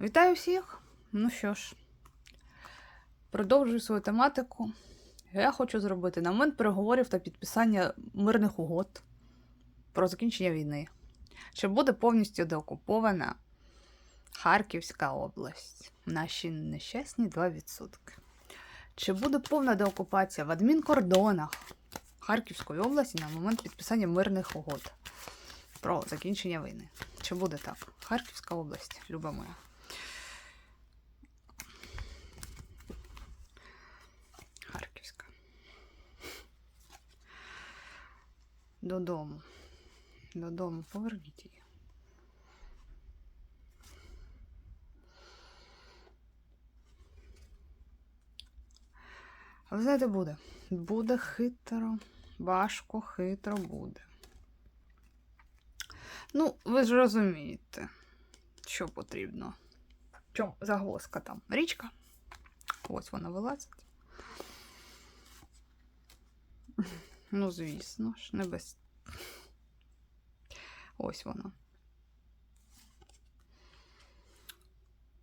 Вітаю всіх! Ну що ж, продовжую свою тематику. Я хочу зробити на момент переговорів та підписання мирних угод про закінчення війни. Чи буде повністю деокупована Харківська область? Наші нещасні 2%. Чи буде повна деокупація в адмінкордонах Харківської області на момент підписання мирних угод про закінчення війни? Чи буде так? Харківська область, люба моя. Харківська. Додому. Додому. Поверніть її. Ви знаєте, буде. Буде хитро, важко, хитро буде. Ну, ви ж розумієте, що потрібно. Чому загвоздка там? Річка. Ось вона вилазить. Ну, звісно ж, не без. Ось воно.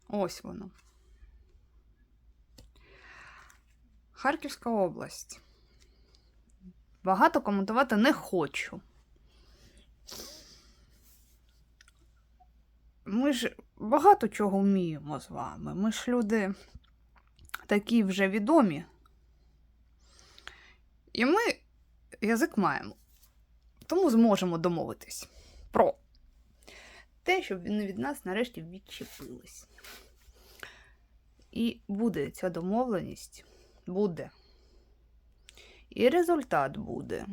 Ось воно. Харківська область. Багато коментувати не хочу. Ми ж багато чого вміємо з вами. Ми ж люди такі вже відомі. І ми язик маємо. Тому зможемо домовитись про те, щоб вони від нас нарешті відчепились. І буде ця домовленість. Буде. І результат буде.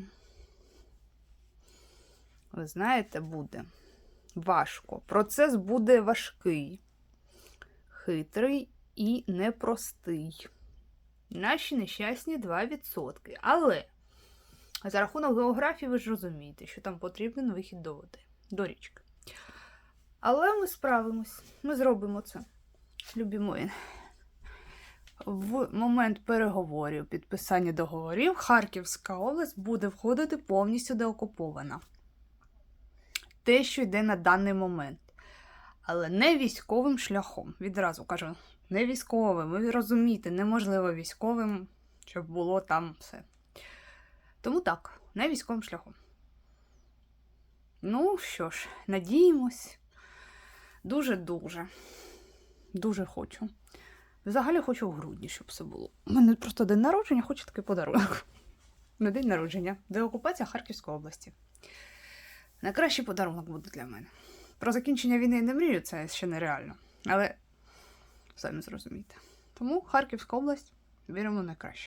Ви знаєте, буде важко. Процес буде важкий, хитрий і непростий. Наші нещасні 2%. Але за рахунок географії ви ж розумієте, що там потрібен вихід до води, до річки. Але ми справимось, ми зробимо це. Любі мої. В момент переговорів, підписання договорів, Харківська область буде входити повністю деокупована. Те, що йде на даний момент. Але не військовим шляхом. Відразу кажу, не військовим. Ви розумієте, неможливо військовим, щоб було там все. Тому так, не військовим шляхом. Ну що ж, надіємось. Дуже-дуже. Дуже хочу. Взагалі хочу в грудні, щоб все було. У мене просто день народження, хочу такий подарунок. На день народження. Деокупація Харківської області. Найкращий подарунок буде для мене. Про закінчення війни не мрію, це ще нереально. Але самі зрозумієте. Тому Харківська область віримо найкраще.